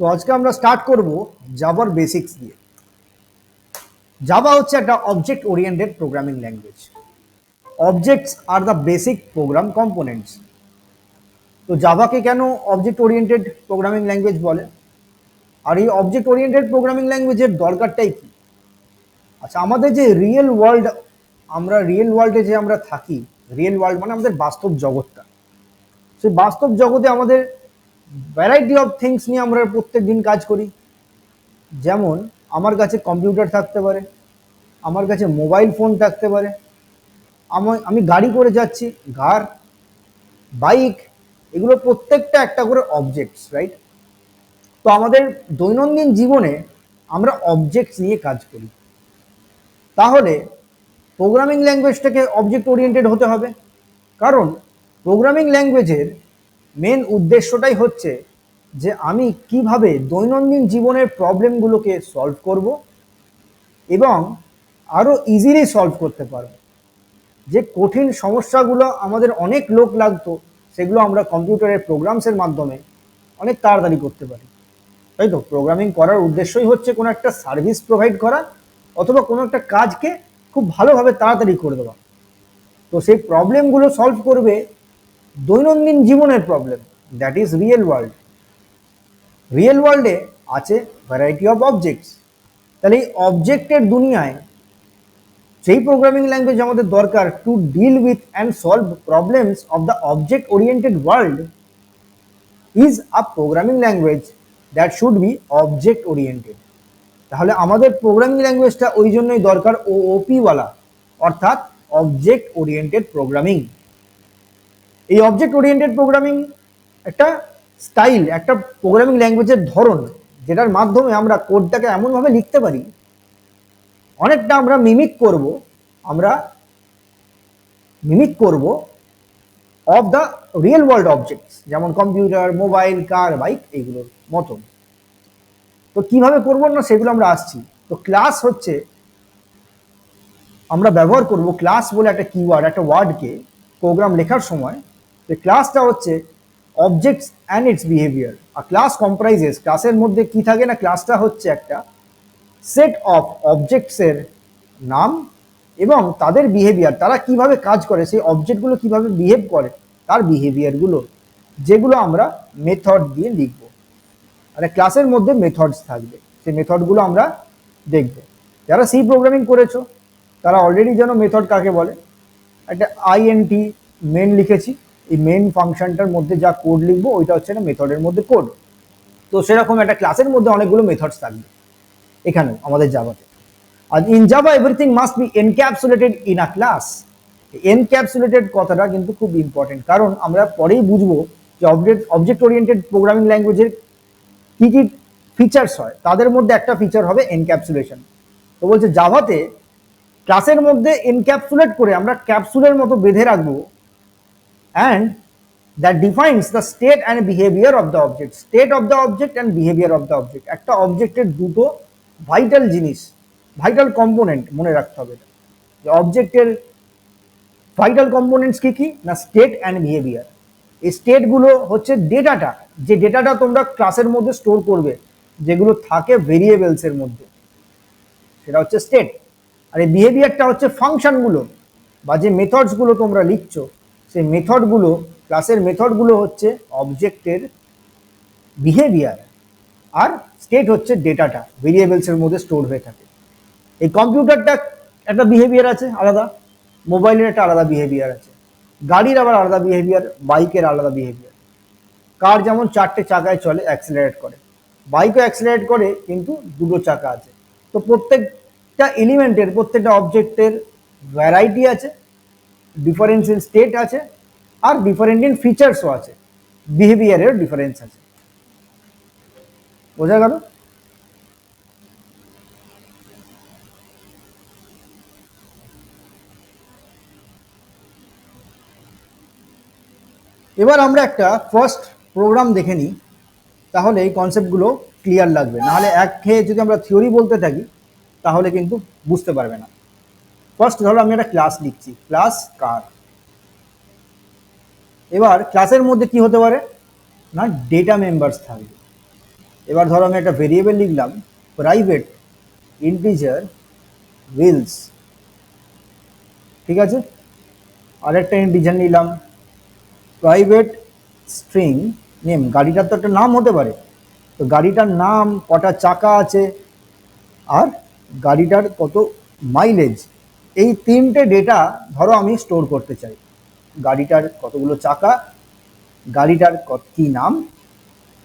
তো আজকে আমরা স্টার্ট করব জাভার বেসিক্স দিয়ে। জাভা হচ্ছে একটা object oriented programming language objects R the basic program components তো জাভাকে কেন অবজেক্ট ওরিয়েন্টেড প্রোগ্রামিং ল্যাঙ্গুয়েজ বলে? আর এই অবজেক্ট ওরিয়েন্টেড প্রোগ্রামিং ল্যাঙ্গুয়েজের দরকারটাই কি? আচ্ছা আমাদের যে রিয়েল ওয়ার্ল্ড আমরা রিয়েল ওয়ার্ল্ডে যে আমরা থাকি রিয়েল ওয়ার্ল্ড মানে আমাদের বাস্তব জগৎটা। সেই বাস্তব জগতে আমাদের ভ্যারাইটি অফ থিংস নিয়ে আমরা প্রত্যেক দিন কাজ করি। যেমন, আমার কাছে কম্পিউটার থাকতে পারে, আমার কাছে মোবাইল ফোন থাকতে পারে, আমার, আমি গাড়ি করে যাচ্ছি কার বাইক এগুলো প্রত্যেকটা একটা করে অবজেক্টস রাইট তো আমাদের দৈনন্দিন জীবনে আমরা অবজেক্টস নিয়ে কাজ করি। তাহলে প্রোগ্রামিং ল্যাঙ্গুয়েজটাকে অবজেক্ট ওরিয়েন্টেড হতে হবে। কারণ প্রোগ্রামিং ল্যাঙ্গুয়েজের মেন উদ্দেশ্যটাই হচ্ছে যে আমি কীভাবে দৈনন্দিন জীবনের প্রবলেমগুলোকে সলভ করব এবং আরও ইজিলি সলভ করতে পারব। যে কঠিন সমস্যাগুলো আমাদের অনেক লোক লাগতো, সেগুলো আমরা কম্পিউটারের প্রোগ্রামসের মাধ্যমে অনেক তাড়াতাড়ি করতে পারি। তাই তো? প্রোগ্রামিং করার উদ্দেশ্যই হচ্ছে কোনো একটা সার্ভিস প্রোভাইড করা অথবা কোনো একটা কাজকে খুব ভালোভাবে তাড়াতাড়ি করে দেওয়া। তো সেই প্রবলেমগুলো সলভ করবে দৈনন্দিন জীবনের problem that is real world real ওয়ার্ল্ডে আছে ভ্যারাইটি অফ অবজেক্টস তাহলে এই অবজেক্টের দুনিয়ায় সেই প্রোগ্রামিং ল্যাঙ্গুয়েজ আমাদের দরকার to deal with and solve problems of the object oriented world is a programming language that should be object oriented তাহলে আমাদের প্রোগ্রামিং ল্যাঙ্গুয়েজটা ওই জন্যই দরকার ও ওপিওয়ালা অর্থাৎ অবজেক্ট ওরিয়েন্টেড প্রোগ্রামিং এই অবজেক্ট ওরিয়েন্টেড প্রোগ্রামিং একটা স্টাইল একটা প্রোগ্রামিং ল্যাঙ্গুয়েজের ধরন, যেটার মাধ্যমে আমরা কোডটাকে এমনভাবে লিখতে পারি, অনেকটা আমরা মিমিক করব, আমরা মিমিক করব of the real world objects যেমন কম্পিউটার মোবাইল কার বাইক এইগুলোর মতন তো কীভাবে করব না সেগুলো আমরা আসছি। তো ক্লাস হচ্ছে, আমরা ব্যবহার করব ক্লাস বলে একটা কিওয়ার্ড একটা ওয়ার্ডকে প্রোগ্রাম লেখার সময় তো ক্লাসটা হচ্ছে অবজেক্টস অ্যান্ড ইটস বিহেভিয়ার আর ক্লাস কম্প্রাইজেস ক্লাসের মধ্যে কি থাকে না ক্লাসটা হচ্ছে একটা সেট অফ অবজেক্টসের নাম এবং তাদের বিহেভিয়ার তারা কীভাবে কাজ করে, সেই অবজেক্টগুলো কীভাবে বিহেভ করে, তার বিহেভিয়ারগুলো যেগুলো আমরা মেথড দিয়ে লিখব। আর ক্লাসের মধ্যে মেথডস থাকবে, সেই মেথডগুলো আমরা দেখব। যারা সি প্রোগ্রামিং করেছ, তারা অলরেডি যেন মেথড কাকে বলে। একটা আইএনটি মেন লিখেছি। এই মেন ফাংশনটার মধ্যে যা কোড লিখব, ওইটা হচ্ছে না মেথডের মধ্যে কোড তো সেরকম একটা ক্লাসের মধ্যে অনেকগুলো মেথডস থাকবে এখানে আমাদের জাভাতে আর in Java everything must be encapsulated in a class encapsulated কথাটা কিন্তু খুব ইম্পর্টেন্ট কারণ আমরা পরেই বুঝব যে অবজেক্ট অবজেক্ট ওরিয়েন্টেড প্রোগ্রামিং ল্যাঙ্গুয়েজের কী কী ফিচার্স হয়। তাদের মধ্যে একটা ফিচার হবে এনক্যাপসুলেশন তো বলছে জাভাতে ক্লাসের মধ্যে এনক্যাপসুলেট করে আমরা ক্যাপসুলের মতো বেঁধে রাখব and that defines the state and behaviour of the object state of the object and behaviour of the object একটা অবজেক্টের দুটো ভাইটাল জিনিস ভাইটাল কম্পোনেন্ট মনে রাখতে হবে যে অবজেক্টের ভাইটাল কম্পোনেন্টস কি কি? না স্টেট অ্যান্ড বিহেভিয়ার এই স্টেটগুলো হচ্ছে ডেটাটা যে ডেটাটা তোমরা ক্লাসের মধ্যে স্টোর করবে, যেগুলো থাকে ভেরিয়েবলসের মধ্যে। সেটা হচ্ছে স্টেট আর এই বিহেভিয়ারটা হচ্ছে ফাংশনগুলো বা যে মেথডসগুলো তোমরা লিখছো সেই মেথডগুলো ক্লাসের মেথডগুলো হচ্ছে অবজেক্টের বিহেভিয়ার আর স্টেট হচ্ছে ডেটাটা ভেরিয়েবলসের মধ্যে স্টোর হয়ে থাকে। এই কম্পিউটারটা একটা বিহেভিয়ার আছে আলাদা মোবাইলের একটা আলাদা বিহেভিয়ার আছে। গাড়ির আবার আলাদা বিহেভিয়ার বাইকের আলাদা বিহেভিয়ার কার যেমন চারটে চাকায় চলে অ্যাক্সিলারেট করে। বাইকও অ্যাক্সিলারেট করে, কিন্তু দুটো চাকা আছে। তো প্রত্যেকটা এলিমেন্টের প্রত্যেকটা অবজেক্টের ভ্যারাইটি আছে। ডিফারেন্স ইন স্টেট আছে, আর ডিফারেন্ট ইন ফিচার্সও আছে। বিহেভিয়ারের ডিফারেন্স আছে। বোঝা গেল? এবার আমরা একটা ফার্স্ট প্রোগ্রাম দেখে নিই, তাহলে এই কনসেপ্টগুলো ক্লিয়ার লাগবে। নাহলে এক খেয়ে যদি আমরা থিওরি বলতে থাকি, তাহলে কিন্তু বুঝতে পারবে না। ফার্স্ট ধরো আমি একটা ক্লাস লিখছি। Class car? এবার ক্লাসের মধ্যে কি হতে পারে? না ডেটা মেম্বার্স থাকবে। এবার ধরো আমি একটা ভেরিয়েবল লিখলাম প্রাইভেট ইন্টিজার উইলস ঠিক আছে? আরেকটা ইন্টিজার নিলাম। প্রাইভেট স্ট্রিং নেম গাড়িটার তো একটা নাম হতে পারে। তো গাড়িটার নাম, কটা চাকা আছে, আর গাড়িটার কত মাইলেজ এই তিনটে ডেটা ধরো আমি স্টোর করতে চাই। গাড়িটার কতগুলো চাকা, গাড়িটার কত কী নাম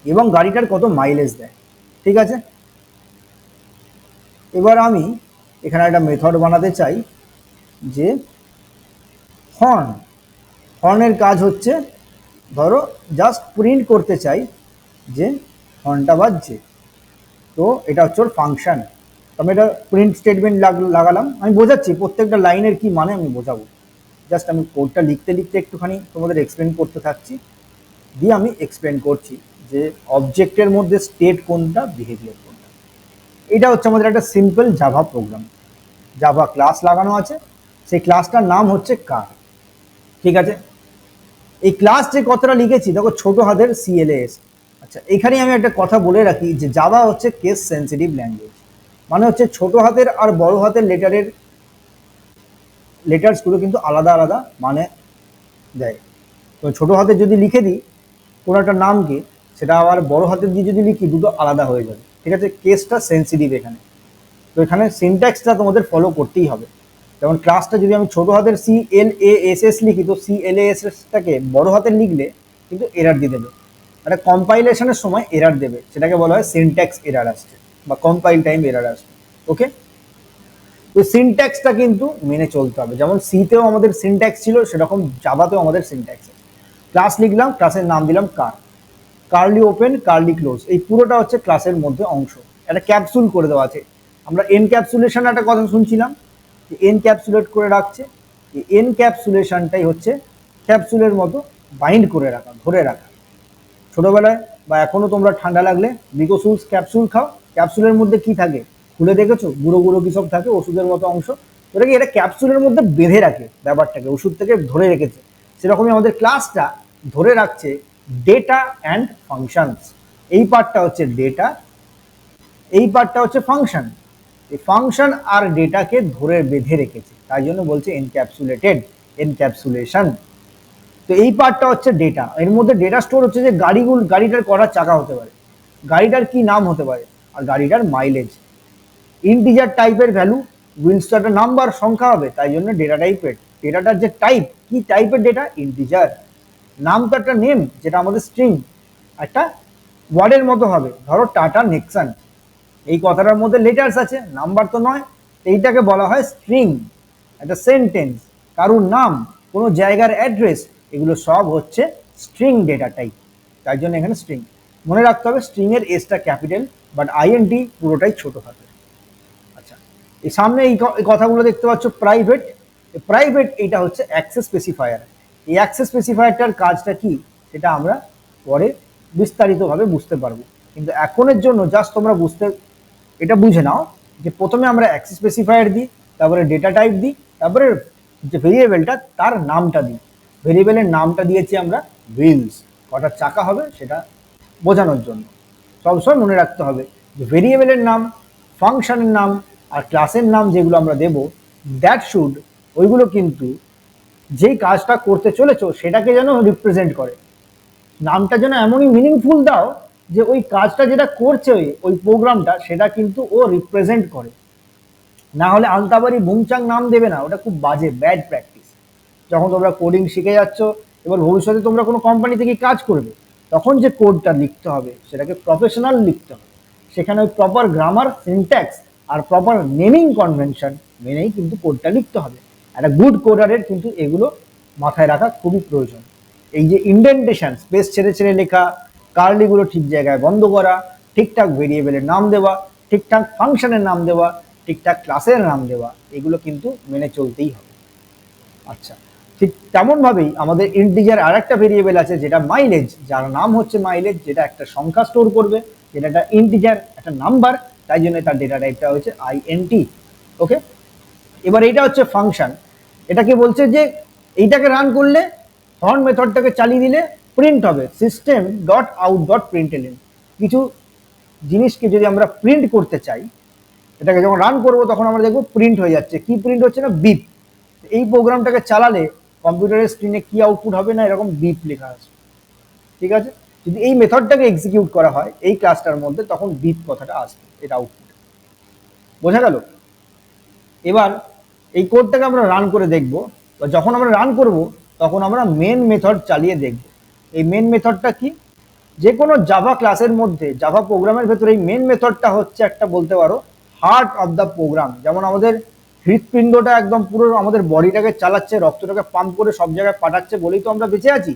এবং গাড়িটার কত মাইলেজ দেয়, ঠিক আছে? এবার আমি এখানে একটা মেথড বানাতে চাই যে হর্ন হর্নের কাজ হচ্ছে ধরো জাস্ট প্রিন্ট করতে চাই যে হর্নটা বাজছে। তো এটা হচ্ছে ওর ফাংশন আমি এটা প্রিন্ট স্টেটমেন্ট লাগালাম। আমি বোঝাচ্ছি প্রত্যেকটা লাইনের কি মানে আমি বোঝাবো। জাস্ট আমি কোডটা লিখতে লিখতে একটুখানি তোমাদের এক্সপ্লেন করতে থাকছি। দিয়ে আমি এক্সপ্লেন করছি যে অবজেক্টের মধ্যে স্টেট কোনটা বিহেভিয়ার কোনটা। এটা হচ্ছে আমাদের একটা simple Java program Java class লাগানো আছে। সেই ক্লাসটার নাম হচ্ছে কার ঠিক আছে? এই ক্লাস যে কথাটা লিখেছি, দেখো ছোট হাতের সিএলএস আচ্ছা এখানে আমি একটা কথা বলে রাখি যে জাভা হচ্ছে কেস সেন্সিটিভ ল্যাঙ্গুয়েজ মানে হচ্ছে ছোট হাতের আর বড় হাতের লেটারের লেটার্সগুলো কিন্তু আলাদা আলাদা মানে দেয়। তো ছোট হাতে যদি লিখে দিই কোনো একটা নামকে সেটা আবার বড় হাতের দিয়ে যদি লিখি, দুটো আলাদা হয়ে যাবে। ঠিক আছে? কেসটা সেন্সিটিভ এখানে। তো এখানে সিনট্যাক্সটা তোমাদের ফলো করতেই হবে। যেমন ক্লাসটা যদি আমি ছোট হাতের C L A S S লিখি, তো সি এল এ এস এসটাকে বড় হাতের লিখলে কিন্তু এরার দিয়ে দেবে। একটা কম্পাইলেশনের সময় এরার দেবে। সেটাকে বলা হয় সিনট্যাক্স এরার আসছে। বা কম্পাইল টাইম এরার আসবে ওকে তো সিনট্যাক্সটা কিন্তু মেনে চলতে হবে। যেমন সিতেও আমাদের সিনট্যাক্স ছিল, সেরকম জাভাতেও আমাদের সিনট্যাক্স আছে ক্লাস লিখলাম ক্লাসের নাম দিলাম car curly open curly close এই পুরোটা হচ্ছে ক্লাসের মধ্যে অংশ। একটা ক্যাপসুল করে দেওয়া আছে। আমরা এন এনক্যাপসুলেশন একটা কথা শুনছিলাম, যে এনক্যাপসুলেট করে রাখছে। এই এনক্যাপসুলেশনটাই হচ্ছে ক্যাপসুলের মতো বাইন্ড করে রাখা, ধরে রাখা। ছোটোবেলায় বা এখনও তোমরা ঠান্ডা লাগলে বিকোসুলস ক্যাপসুল খাও। ক্যাপসুলের মধ্যে কি থাকে? খুলে দেখেছ? গুঁড়ো গুঁড়ো কি সব থাকে? ওষুধের মতো অংশ। ওটাকে এটা ক্যাপসুলের মধ্যে বেঁধে রাখে ব্যাপারটাকে? ওষুধ থেকে ধরে রেখেছে। সেরকমই আমাদের ক্লাসটা ধরে রাখছে ডেটা অ্যান্ড ফাংশনস এই পার্টটা হচ্ছে ডেটা এই পার্টটা হচ্ছে ফাংশন এই ফাংশন আর ডেটাকে ধরে বেঁধে রেখেছে। তাই জন্য বলছে এনক্যাপসুলেটেড এনক্যাপসুলেশন তো এই পার্টটা হচ্ছে ডেটা এর মধ্যে ডেটা স্টোর হচ্ছে যে গাড়িগুলো, গাড়িটার করার চাকা হতে পারে। গাড়িটার কি নাম হতে পারে? আর গাড়িটার মাইলেজ ইন্টিজার টাইপের ভ্যালু উইলসটা একটা নাম্বার সংখ্যা হবে, তাই জন্য ডেটা টাইপের ডেটাটার যে টাইপ কি টাইপের ডেটা ইন্টিজার নাম তো একটা নেম যেটা আমাদের স্ট্রিং একটা ওয়ার্ডের মতো হবে। ধরো টাটা নেক্সান এই কথাটার মধ্যে লেটার্স আছে নাম্বার তো নয়, এইটাকে বলা হয় স্ট্রিং একটা সেন্টেন্স কারুর নাম, কোনো জায়গার অ্যাড্রেস এগুলো সব হচ্ছে স্ট্রিং ডেটা টাইপ তাই জন্য এখানে স্ট্রিং মনে রাখতে হবে স্ট্রিংয়ের এসটা ক্যাপিটাল বাট আইএনটি পুরোটাই ছোট হাতে আচ্ছা এই সামনে এই কথাগুলো দেখতে পাচ্ছ প্রাইভেট প্রাইভেট এইটা হচ্ছে অ্যাক্সেস স্পেসিফায়ার এই অ্যাক্সেস স্পেসিফায়ারটার কাজটা কি? সেটা আমরা পরে বিস্তারিতভাবে বুঝতে পারব। কিন্তু এখনের জন্য জাস্ট তোমরা বুঝতে, এটা বুঝে নাও যে প্রথমে আমরা অ্যাক্সেস স্পেসিফায়ার দিই, তারপরে ডেটা টাইপ দিই, তারপরে যে ভেরিয়েবলটা তার নামটা দিই। ভেরিয়েবলের নামটা দিয়েছি আমরা হুইলস কটা চাকা হবে সেটা বোঝানোর জন্য। সবসময় মনে রাখতে হবে যে ভেরিয়েবলের নাম ফাংশনের নাম আর ক্লাসের নাম যেগুলো আমরা দেব দ্যাট শুড ওইগুলো কিন্তু যেই কাজটা করতে চলেছো সেটাকে যেন রিপ্রেজেন্ট করে। নামটা যেন এমনই মিনিংফুল দাও যে ওই কাজটা যেটা করছে ওই ওই প্রোগ্রামটা সেটা কিন্তু ও রিপ্রেজেন্ট করে। না হলে আলতাবাড়ি বুংচাং নাম দেবে না, ওটা খুব বাজে ব্যাড প্র্যাকটিস যখন তোমরা কোডিং শিখে যাচ্ছ, এবার ভবিষ্যতে তোমরা কোনো কোম্পানি থেকে কাজ করবে? তখন যে কোডটা লিখতে হবে, সেটাকে প্রফেশনাল লিখতে হবে। সেখানে ওই প্রপার গ্রামার সিনট্যাক্স আর প্রপার নেমিং কনভেনশন মেনেই কিন্তু কোডটা লিখতে হবে। একটা গুড কোডারের কিন্তু এগুলো মাথায় রাখা খুবই প্রয়োজন। এই যে ইন্ডেন্টেশন স্পেস ছেড়ে ছেড়ে লেখা কার্লিগুলো ঠিক জায়গায় বন্ধ করা, ঠিকঠাক ভেরিয়েবলের নাম দেওয়া, ঠিকঠাক ফাংশনের নাম দেওয়া, ঠিকঠাক ক্লাসের নাম দেওয়া, এগুলো কিন্তু মেনে চলতেই হবে। আচ্ছা ঠিক তেমনভাবেই আমাদের ইন্টিজার আর একটা ভেরিয়েবল আছে যেটা মাইলেজ যার নাম হচ্ছে মাইলেজ যেটা একটা সংখ্যা স্টোর করবে, যেটা একটা ইন্টিজার একটা নাম্বার তাই জন্য তার ডেটা টাইপটা হচ্ছে আইএনটি ওকে এবার এটা হচ্ছে ফাংশন এটাকে বলছে যে এইটাকে রান করলে হর্ন মেথডটাকে চালিয়ে দিলে প্রিন্ট হবে system dot out dot print L N কিছু জিনিসকে যদি আমরা প্রিন্ট করতে চাই, এটাকে যখন রান করব তখন আমরা দেখব প্রিন্ট হয়ে যাচ্ছে। কি প্রিন্ট হচ্ছে না? বিপ এই প্রোগ্রামটাকে চালালে কম্পিউটারের স্ক্রিনে কি আউটপুট হবে না, এরকম বিপ লেখা আসবে ঠিক আছে? যদি এই মেথডটাকে এক্সিকিউট করা হয়, এই ক্লাসটার মধ্যে, তখন বিপ কথাটা আসবে এটা আউটপুট বোঝা গেল? এবার এই কোডটাকে আমরা রান করে দেখব। বা যখন আমরা রান করব, তখন আমরা মেন মেথড চালিয়ে দেখব। এই মেন মেথডটা কি? যে কোনো জাভা ক্লাসের মধ্যে জাভা প্রোগ্রামের ভেতরে এই মেন মেথডটা হচ্ছে একটা বলতে পারো হার্ট অফ দ্য প্রোগ্রাম যেমন আমাদের হৃৎপিণ্ডটা একদম পুরো আমাদের বডিটাকে চালাচ্ছে, রক্তটাকে পাম্প করে সব জায়গায় পাঠাচ্ছে বলেই তো আমরা বেঁচে আছি।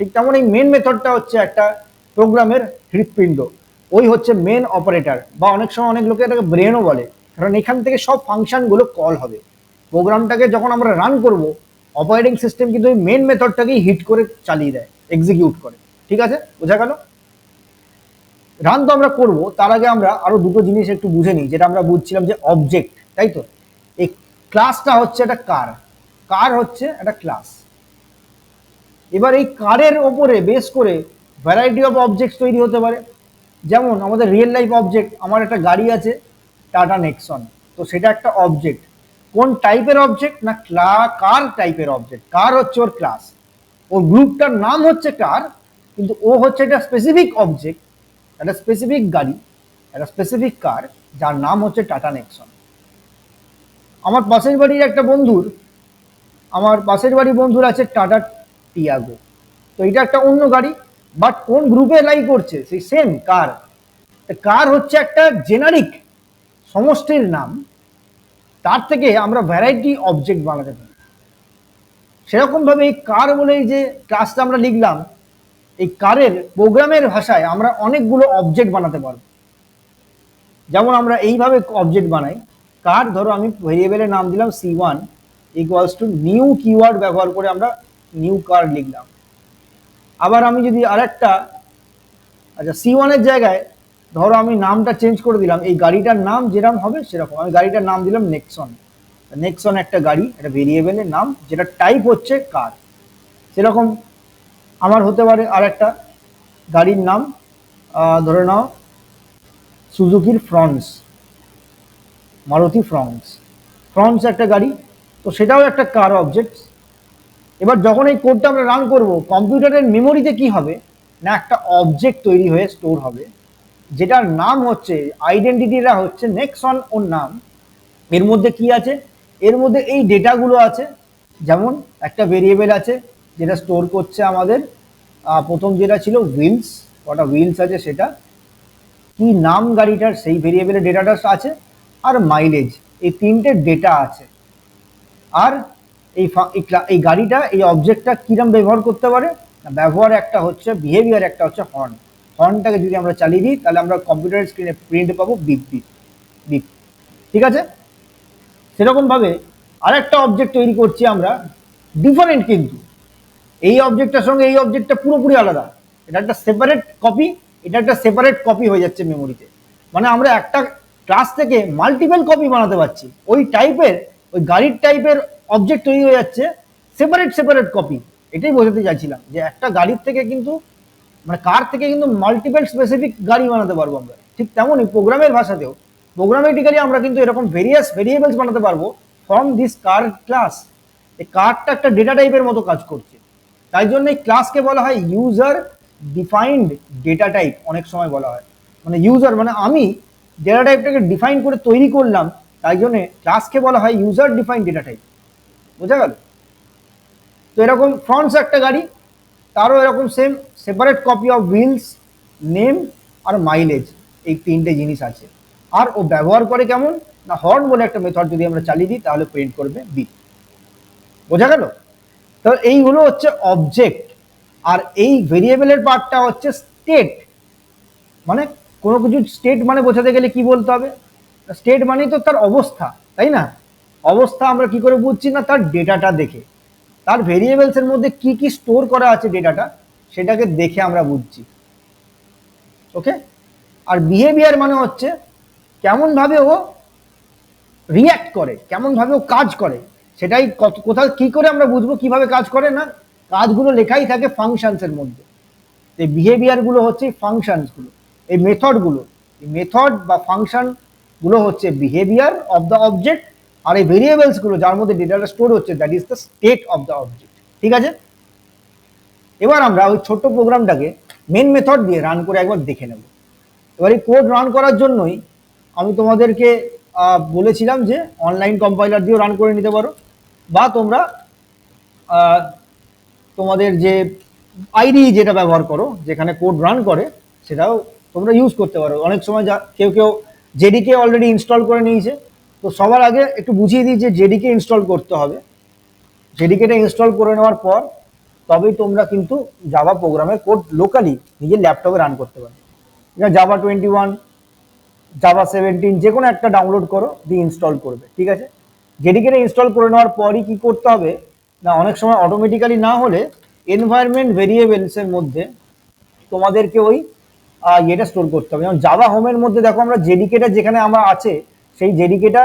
ঠিক তেমন এই মেন মেথডটা হচ্ছে একটা প্রোগ্রামের হৃৎপিণ্ড। ওই হচ্ছে মেন অপারেটর বা অনেক সময় অনেক লোকে এটাকে ব্রেনও বলে। কারণ এখান থেকে সব ফাংশনগুলো কল হবে। প্রোগ্রামটাকে যখন আমরা রান করব অপারেটিং সিস্টেম কিন্তু ওই মেন মেথডটাকেই হিট করে চালিয়ে দেয় এক্সিকিউট করে। ঠিক আছে? বোঝা গেল? রান তো আমরা করব, তার আগে আমরা আরও দুটো জিনিস একটু বুঝে নিই, যেটা আমরা বুঝছিলাম যে অবজেক্ট তাই তো? এই ক্লাসটা হচ্ছে একটা কার কার হচ্ছে একটা ক্লাস এবার এই কারের ওপরে বেস করে ভ্যারাইটি অফ অবজেক্ট তৈরি হতে পারে। যেমন আমাদের রিয়েল লাইফ অবজেক্ট আমার একটা গাড়ি আছে টাটা নেক্সন তো সেটা একটা অবজেক্ট কোন টাইপের অবজেক্ট না ক্লা কার টাইপের অবজেক্ট কার হচ্ছে ওর ক্লাস ওর গ্রুপটার নাম হচ্ছে কার কিন্তু ও হচ্ছে একটা স্পেসিফিক অবজেক্ট একটা স্পেসিফিক গাড়ি, একটা স্পেসিফিক কার যার নাম হচ্ছে টাটা নেক্সন আমার পাশের বাড়ির একটা বন্ধুর, আমার পাশের বাড়ির বন্ধুর আছে টাটা টিয়াগো। তো এটা একটা অন্য গাড়ি বাট কোন গ্রুপে লাই করছে? সেই সেম কার কার হচ্ছে একটা জেনারিক সমষ্টির নাম। তার থেকে আমরা ভ্যারাইটি অবজেক্ট বানাতে পারি। সেরকমভাবে এই কার বলে যে ক্লাসটা আমরা লিখলাম, এই কারের প্রোগ্রামের ভাষায় আমরা অনেকগুলো অবজেক্ট বানাতে পারব। যেমন আমরা এইভাবে অবজেক্ট বানাই। কার ধরো আমি ভেরিয়েবলের নাম দিলাম C one equals to new keyword ব্যবহার করে আমরা নিউ কার লিখলাম। আবার আমি যদি আরেকটা আচ্ছা সি ওয়ানের জায়গায় ধরো আমি নামটা চেঞ্জ করে দিলাম, এই গাড়িটার নাম যেরকম হবে সেরকম। আমি গাড়িটার নাম দিলাম নেক্সন নেক্সন একটা গাড়ি, একটা ভেরিয়েবলের নাম, যেটা টাইপ হচ্ছে কার সেরকম আমার হতে পারে আর একটা গাড়ির নাম ধরে নাও সুজুকির ফ্রন্স মারুতি ফ্রন্স ফ্রন্স একটা গাড়ি, তো সেটাও একটা কার অবজেক্ট এবার যখন এই কোডটা আমরা রান করব, কম্পিউটারের মেমোরিতে কি হবে? না, একটা অবজেক্ট তৈরি হয়ে স্টোর হবে, যেটার নাম হচ্ছে আইডেন্টিটিটা হচ্ছে নেক্সন ওর নাম। এর মধ্যে কি আছে? এর মধ্যে এই ডেটাগুলো আছে, যেমন একটা ভেরিয়েবল আছে, যেটা স্টোর করছে আমাদের। প্রথম যেটা ছিল হুইলস কটা হুইলস আছে সেটা। কি নাম গাড়িটার সেই ভেরিয়েবলের ডেটাটা আছে? আর মাইলেজ এই তিনটে ডেটা আছে। আর এই এই গাড়িটা, এই অবজেক্টটা কিরম ব্যবহার করতে পারে? ব্যবহার একটা হচ্ছে বিহেভিয়ার একটা হচ্ছে হর্ন হর্নটাকে যদি আমরা চালিয়ে দিই, তাহলে আমরা কম্পিউটার স্ক্রিনে প্রিন্ট পাবো বিপ বিপ বিপ ঠিক আছে? সেরকমভাবে আরেকটা অবজেক্ট তৈরি করছি আমরা ডিফারেন্ট কিন্তু। এই অবজেক্টটার সঙ্গে এই অবজেক্টটা পুরোপুরি আলাদা। এটা একটা সেপারেট কপি এটা একটা সেপারেট কপি হয়ে যাচ্ছে মেমোরিতে মানে আমরা একটা ক্লাস থেকে মাল্টিপল কপি বানাতে পারছি। ওই টাইপের ওই গাড়ির টাইপের অবজেক্ট তৈরি হয়ে যাচ্ছে সেপারেট সেপারেট কপি এটাই বোঝাতে চাইছিলাম যে একটা গাড়ির থেকে কিন্তু মানে কার থেকে কিন্তু মাল্টিপল স্পেসিফিক গাড়ি বানাতে পারব আমরা। ঠিক তেমনই প্রোগ্রামের ভাষাতেও। প্রোগ্রামেটিক্যালি আমরা কিন্তু এরকম ভেরিয়াস ভেরিয়েবলস বানাতে পারব ফ্রম দিস কার ক্লাস এই কারটা একটা ডেটা টাইপের মতো কাজ করছে। তাই জন্য এই ক্লাসকে বলা হয় ইউজার ডিফাইন্ড ডেটা টাইপ অনেক সময় বলা হয়। মানে ইউজার মানে আমি ডেটা টাইপটাকে ডিফাইন করে তৈরি করলাম, তাই জন্যে ক্লাসকে বলা হয় ইউজার ডিফাইন ডেটা টাইপ বোঝা গেল? তো এরকম ফ্রন্টস একটা গাড়ি, তারও এরকম same separate copy of wheels name R mileage এই তিনটে জিনিস আছে। আর ও ব্যবহার করে কেমন? না হর্ন বলে একটা মেথড যদি আমরা চালিয়ে দিই, তাহলে প্রিন্ট করবে বি বোঝা গেল? তো এইগুলো হচ্ছে অবজেক্ট আর এই ভেরিয়েবলের পার্টটা হচ্ছে স্টেট মানে কোনো কিছু স্টেট মানে বোঝাতে গেলে কি বলতে হবে? স্টেট মানেই তো তার অবস্থা, তাই না? অবস্থা আমরা কি করে বুঝছি না? তার ডেটাটা দেখে। তার ভেরিয়েবলস এর মধ্যে কি কি স্টোর করা আছে ডেটাটা সেটাকে দেখে আমরা বুঝছি। ওকে আর বিহেভিয়ার মানে হচ্ছে কেমনভাবে ও রিয়্যাক্ট করে, কেমনভাবে ও কাজ করে। সেটাই কোথাও কি করে আমরা বুঝব, কীভাবে কাজ করে না? কাজগুলো লেখাই থাকে ফাংশনস এর মধ্যে। এই বিহেভিয়ারগুলো হচ্ছে ফাংশনসগুলো। এই মেথডগুলো মেথড বা ফাংশনগুলো হচ্ছে বিহেভিয়ার অফ দ্য অবজেক্ট আর এই ভেরিয়েবলসগুলো যার মধ্যে ডেটাটা স্টোর হচ্ছে that is the state of the object ঠিক আছে? এবার আমরা ওই ছোট্ট প্রোগ্রামটাকে মেন মেথড দিয়ে রান করে একবার দেখে নেব। এবার এই কোড রান করার জন্যই আমি তোমাদেরকে বলেছিলাম যে অনলাইন কম্পাইলার দিয়েও রান করে নিতে পারো, বা তোমরা তোমাদের যে আইডি যেটা ব্যবহার করো, যেখানে কোড রান করে, সেটাও তোমরা ইউজ করতে পারো। অনেক সময় যা, কেউ কেউ জেডিকে অলরেডি ইনস্টল করে নিয়েছে। তো সবার আগে একটু বুঝিয়ে দিই যে জেডিকে ইনস্টল করতে হবে। জেডিকেটা ইনস্টল করে নেওয়ার পর তবেই তোমরা কিন্তু জাভা প্রোগ্রামের কোড লোকালি নিজের ল্যাপটপে রান করতে পারো Java twenty one Java seventeen যে কোনো একটা ডাউনলোড করো, দিয়ে ইনস্টল করবে। ঠিক আছে? জেডিকেটা ইনস্টল করে নেওয়ার পরই কি করতে হবে? না, অনেক সময় অটোমেটিক্যালি না হলে এনভায়রনমেন্ট ভেরিয়েবলসের মধ্যে তোমাদেরকে ওই ইয়েটা স্টোর করতে হবে। যেমন জাভা হোমের মধ্যে দেখো আমরা জেডিকেটা যেখানে আমার আছে, সেই জেডিকেটা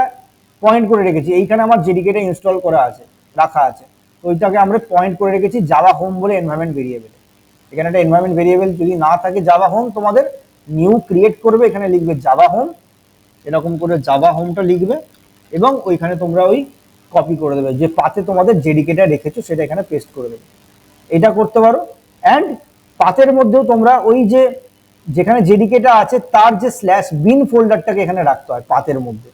পয়েন্ট করে রেখেছি। এইখানে আমার জেডিকেটা ইনস্টল করা আছে, রাখা আছে। তো ওইটাকে আমরা পয়েন্ট করে রেখেছি জাভা হোম বলে এনভায়রনমেন্ট ভেরিয়েবেল এখানে একটা এনভায়রনমেন্ট ভেরিয়েবল যদি না থাকে জাভা হোম তোমাদের নিউ ক্রিয়েট করবে, এখানে লিখবে জাভা হোম এরকম করে জাভা হোমটা লিখবে এবং ওইখানে তোমরা ওই কপি করে দেবে। যে পাতে তোমাদের জেডিকেটা রেখেছো, সেটা এখানে পেস্ট করে দেবে। এটা করতে পারো। অ্যান্ড পাতের মধ্যেও তোমরা ওই যে যেখানে জেডিকেটা আছে, তার যে স্ল্যাশ বিন ফোল্ডারটাকে এখানে রাখতে হয় পাতের মধ্যে।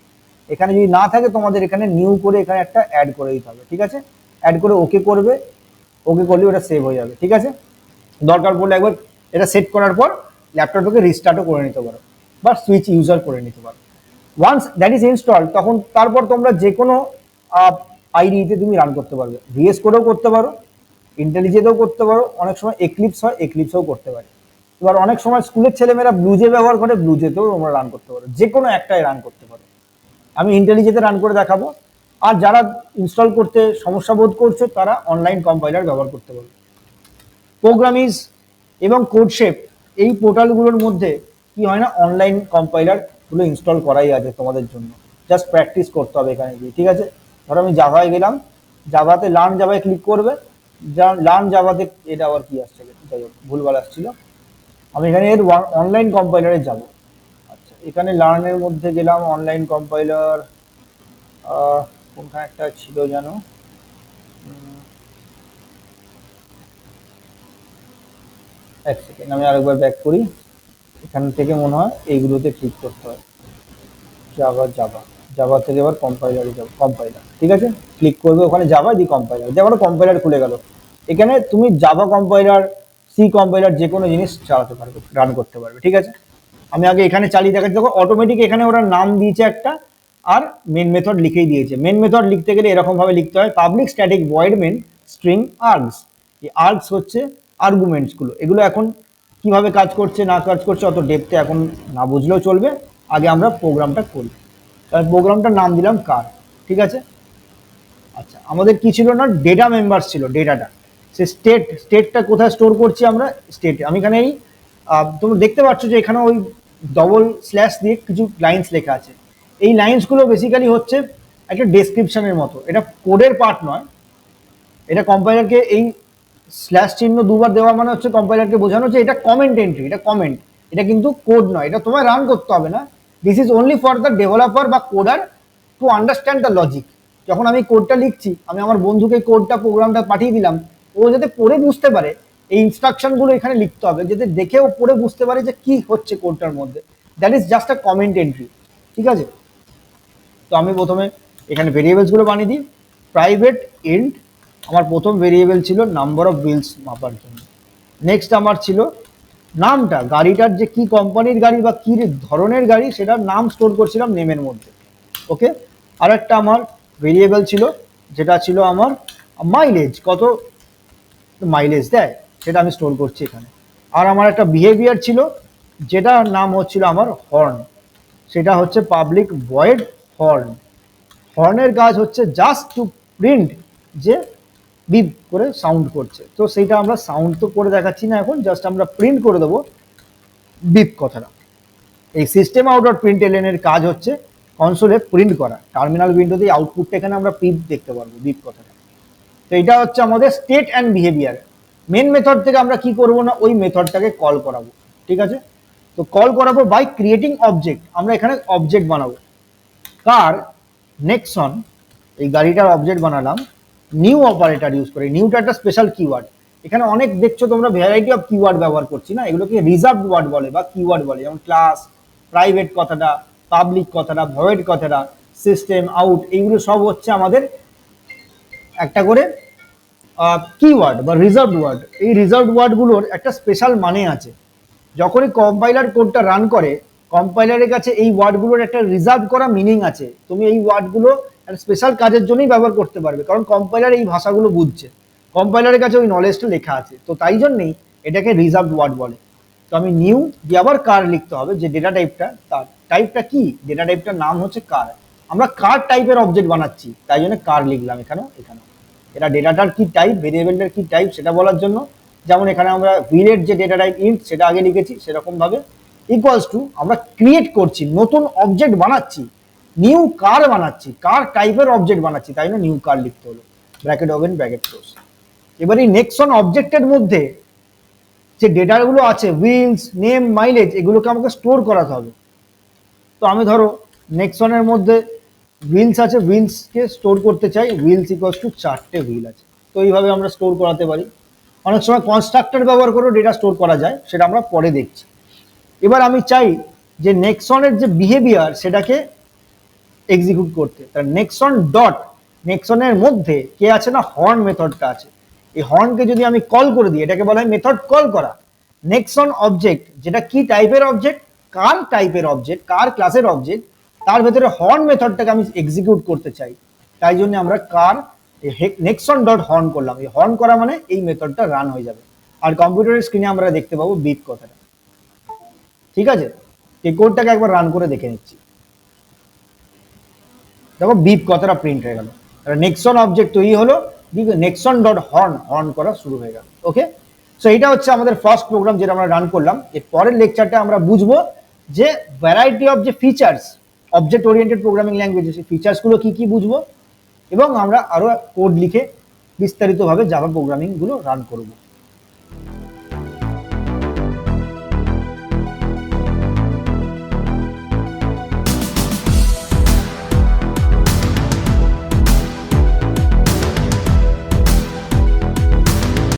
এখানে যদি না থাকে, তোমাদের এখানে নিউ করে এখানে একটা অ্যাড করে দিতে হবে, ঠিক আছে? অ্যাড করে ওকে করবে ওকে করলে ওটা সেভ হয়ে যাবে, ঠিক আছে? দরকার পড়লে একবার এটা সেট করার পর ল্যাপটপটাকে রিস্টার্টও করে নিতে পারো, বা সুইচ ইউজার করে নিতে পারো। ওয়ান্স দ্যাট ইজ ইনস্টল তখন তারপর তোমরা যে কোনো আইডিতে তুমি রান করতে পারবে। ভিএস কোডেও করতে পারো ইন্টেলিজেন্টও করতে পারো, অনেক সময় এক্লিপস হয় এক্লিপসও করতে পারে। এবার অনেক সময় স্কুলের ছেলেমেয়েরা ব্লুজে ব্যবহার করে ব্লুজেতেও তোমরা রান করতে পারো। যে কোনো একটাই রান করতে পারো। আমি ইন্টেলিজেন্টে রান করে দেখাবো। আর যারা ইনস্টল করতে সমস্যা বোধ করছ, তারা অনলাইন কম্পাইলার ব্যবহার করতে পারবে প্রোগ্রামিজ এবং কোডশেপ এই পোর্টালগুলোর মধ্যে কি হয় না অনলাইন কম্পাইলারগুলো ইনস্টল করাই আছে তোমাদের জন্য। জাস্ট প্র্যাকটিস করতে হবে এখানে গিয়ে, ঠিক আছে? ধরো আমি জাভায় গেলাম। জাভাতে লার্ন জাভায় ক্লিক করবে। লার্ন জাভাতে এটা আবার কি আসছে? যাই হোক, ভুলভাল আসছিল। আমি এখানে এর অনলাইন কম্পাইলারে যাব। আচ্ছা এখানে লার্নের মধ্যে গেলাম অনলাইন কম্পাইলার কোনখানে একটা ছিল যেন এক সেকেন্ড আমি আরেকবার ব্যাক করি। এখান থেকে মনে হয় এইগুলোতে ক্লিক করতে হয়। জাভা জাভা জাভা থেকে এবার কম্পাইলারে যাব কম্পাইলার ঠিক আছে? ক্লিক করবে, ওখানে জাভা দি কম্পাইলার দেখো কম্পাইলার খুলে গেল। এখানে তুমি জাভা কম্পাইলার সি কম্পাইলার যে কোনো জিনিস চালাতে পারবে রান করতে পারবে, ঠিক আছে? আমি আগে এখানে চালিয়ে দেখাচ্ছি, দেখো অটোমেটিক এখানে ওরা নাম দিয়েছে একটা, আর মেন মেথড লিখেই দিয়েছে। মেন মেথড লিখতে গেলে এরকমভাবে লিখতে হয় public static void main string args এই আর্গস হচ্ছে আর্গুমেন্টসগুলো এগুলো এখন কীভাবে কাজ করছে, না কাজ করছে, অত ডেপতে এখন না বুঝলেও চলবে। আগে আমরা প্রোগ্রামটা করি। তাহলে প্রোগ্রামটার নাম দিলাম কার, ঠিক আছে? আচ্ছা আমাদের কি ছিল না? ডেটা মেম্বারস ছিল ডেটাটা সে স্টেট স্টেটটা কোথায় স্টোর করছি আমরা? স্টেটে আমি এখানে এই তোমরা দেখতে পাচ্ছ যে এখানে ওই ডবল স্ল্যাশ দিয়ে কিছু লাইন্স লেখা আছে। এই লাইন্সগুলো বেসিক্যালি হচ্ছে একটা ডেসক্রিপশনের মতো। এটা কোডের পার্ট নয়। এটা কম্পাইলারকে এই স্ল্যাশ চিহ্ন দুবার দেওয়া মানে হচ্ছে কম্পাইলারকে বোঝানো যে এটা কমেন্ট এন্ট্রি এটা কমেন্ট এটা কিন্তু কোড নয়। এটা তোমায় রান করতে হবে না। This is only for the developer বা coder to understand the logic যখন আমি কোডটা লিখছি, আমি আমার বন্ধুকে কোডটা প্রোগ্রামটা পাঠিয়ে দিলাম ও যাতে পড়ে বুঝতে পারে, এই ইনস্ট্রাকশনগুলো এখানে লিখতে হবে, যাতে দেখে ও পড়ে বুঝতে পারে যে কি হচ্ছে কোডটার মধ্যে। That is just a comment entry ঠিক আছে? তো আমি প্রথমে এখানে ভেরিয়েবলসগুলো বানিয়ে দিই। প্রাইভেট এন্ড আমার প্রথম ভেরিয়েবল ছিল নাম্বার অফ বিলস মাপার জন্য। নেক্সট আমার ছিল নামটা, গাড়িটার যে কি কোম্পানির গাড়ি বা কি ধরনের গাড়ি, সেটার নাম স্টোর করছিলাম নেমের মধ্যে। ওকে আর একটা আমার ভেরিয়েবল ছিল, যেটা ছিল আমার মাইলেজ কত মাইলেজ দেয়, সেটা আমি স্টোর করছি এখানে। আর আমার একটা বিহেভিয়ার ছিল, যেটার নাম হচ্ছিল আমার হর্ন সেটা হচ্ছে পাবলিক ভয়েড হর্ন হর্নের কাজ হচ্ছে জাস্ট টু প্রিন্ট যে বিপ করে সাউন্ড করছে। তো সেইটা আমরা সাউন্ড তো করে দেখাচ্ছি না এখন জাস্ট আমরা প্রিন্ট করে দেবো বিপ কথাটা। এই সিস্টেম আউট ডট প্রিন্ট এর কাজ হচ্ছে কনসোলে প্রিন্ট করা। টার্মিনাল উইন্ডোতে আউটপুটটা এখানে আমরা পিপ দেখতে পারব বিপ কথাটা। তো এটা হচ্ছে আমাদের state and behaviour main method থেকে আমরা কি করব না, ওই মেথডটাকে কল করাবো, ঠিক আছে? তো কল করাবো বাই ক্রিয়েটিং অবজেক্ট আমরা এখানে অবজেক্ট বানাবো। কার নেক্সন এই গাড়িটার অবজেক্ট বানালাম নিউ অপারেটর ইউজ করে। নিউটা একটা স্পেশাল কিওয়ার্ড এখানে অনেক দেখছ তোমরা ভ্যারাইটি অফ কিওয়ার্ড ব্যবহার করছি না, এগুলোকে রিজার্ভ ওয়ার্ড বলে বা কিওয়ার্ড বলে, যেমন ক্লাস প্রাইভেট কথাটা পাবলিক কথাটা ভয়েড কথাটা সিস্টেম আউট এইগুলো সব হচ্ছে আমাদের একটা করে কিওয়ার্ড বা রিজার্ভ ওয়ার্ড এই রিজার্ভ ওয়ার্ডগুলোর একটা স্পেশাল মানে আছে। যখনই কম্পাইলার কোডটা রান করে কম্পাইলারের কাছে এই ওয়ার্ডগুলোর একটা রিজার্ভ করা মিনিং আছে। তুমি এই ওয়ার্ডগুলো একটা স্পেশাল কাজের জন্যই ব্যবহার করতে পারবে, কারণ কম্পাইলার এই ভাষাগুলো বুঝছে। কম্পাইলারের কাছে ওই নলেজটা লেখা আছে। তো তাই জন্যেই এটাকে রিজার্ভ ওয়ার্ড বলে। তো আমি নিউ দিয়ে আবার কার লিখতে হবে, যে ডেটা টাইপটা তার। টাইপটা কি? ডেটা টাইপটার নাম হচ্ছে কার আমরা কার টাইপের অবজেক্ট বানাচ্ছি, তাই জন্য কার লিখলাম এখানেও এখানে এটা ডেটাটার কি টাইপ ভেরিয়েবলটার কি টাইপ সেটা বলার জন্য। যেমন এখানে আমরা ভিলের যে ডেটা টাইপ ইন্ট সেটা আগে লিখেছি সেরকমভাবে। ইকুয়ালস টু আমরা ক্রিয়েট করছি, নতুন অবজেক্ট বানাচ্ছি নিউ কার বানাচ্ছি কার টাইপের অবজেক্ট বানাচ্ছি, তাই না নিউ কার লিখতে হলো। ব্র্যাকেট ওভেন ব্র্যাকেট ক্লোজ এবার এই নেক্সন অবজেক্টের মধ্যে যে ডেটাগুলো আছে হুইলস নেম মাইলেজ এগুলোকে আমাকে স্টোর করাতে হবে। তো আমি ধরো নেক্সনের মধ্যে হুইলস আছে হুইলসকে স্টোর করতে চাই হুইলস ইকুয়ালস টু চারটে হুইল আছে। তো এইভাবে আমরা স্টোর করাতে পারি। অনেক সময় কনস্ট্রাক্টর ব্যবহার করেও ডেটা স্টোর করা যায়, সেটা আমরা পরে দেখছি। এবার আমি চাই যে নেক্সনের যে বিহেভিয়ার সেটাকে এক্সিকিউট করতে। তার নেক্সন ডট নেক্সনের মধ্যে কে আছে না হর্ন মেথডটা আছে। এই হর্নকে যদি আমি কল করে দিই, এটাকে বলা হয় মেথড কল করা। নেক্সন অবজেক্ট যেটা কি টাইপের অবজেক্ট কার টাইপের অবজেক্ট কার ক্লাসের অবজেক্ট তার ভেতরে হর্ন মেথডটাকে আমি এক্সিকিউট করতে চাই। তাই জন্য আমরা কার নেক্সন ডট হর্ন করলাম। এই হর্ন করা মানে এই মেথডটা রান হয়ে যাবে। আর কম্পিউটারের স্ক্রিনে আমরা দেখতে পাবো বিপ কথাটা। ঠিক আছে? এই কোডটাকে একবার রান করে দেখে নিচ্ছি। দেখো বিপ কথাটা প্রিন্ট হয়ে গেল। নেক্সন অবজেক্ট তৈরি হলো। নেক্সন ডট হর্ন হর্ন করা শুরু হয়ে গেল। ওকে সো এটা হচ্ছে আমাদের ফার্স্ট প্রোগ্রাম যেটা আমরা রান করলাম। এর পরের লেকচারটা আমরা বুঝব যে ভ্যারাইটি অফ যে features object oriented programming language সেই ফিচার্সগুলো কি কি বুঝব? এবং আমরা আরও কোড লিখে বিস্তারিতভাবে জাভা প্রোগ্রামিংগুলো রান করব।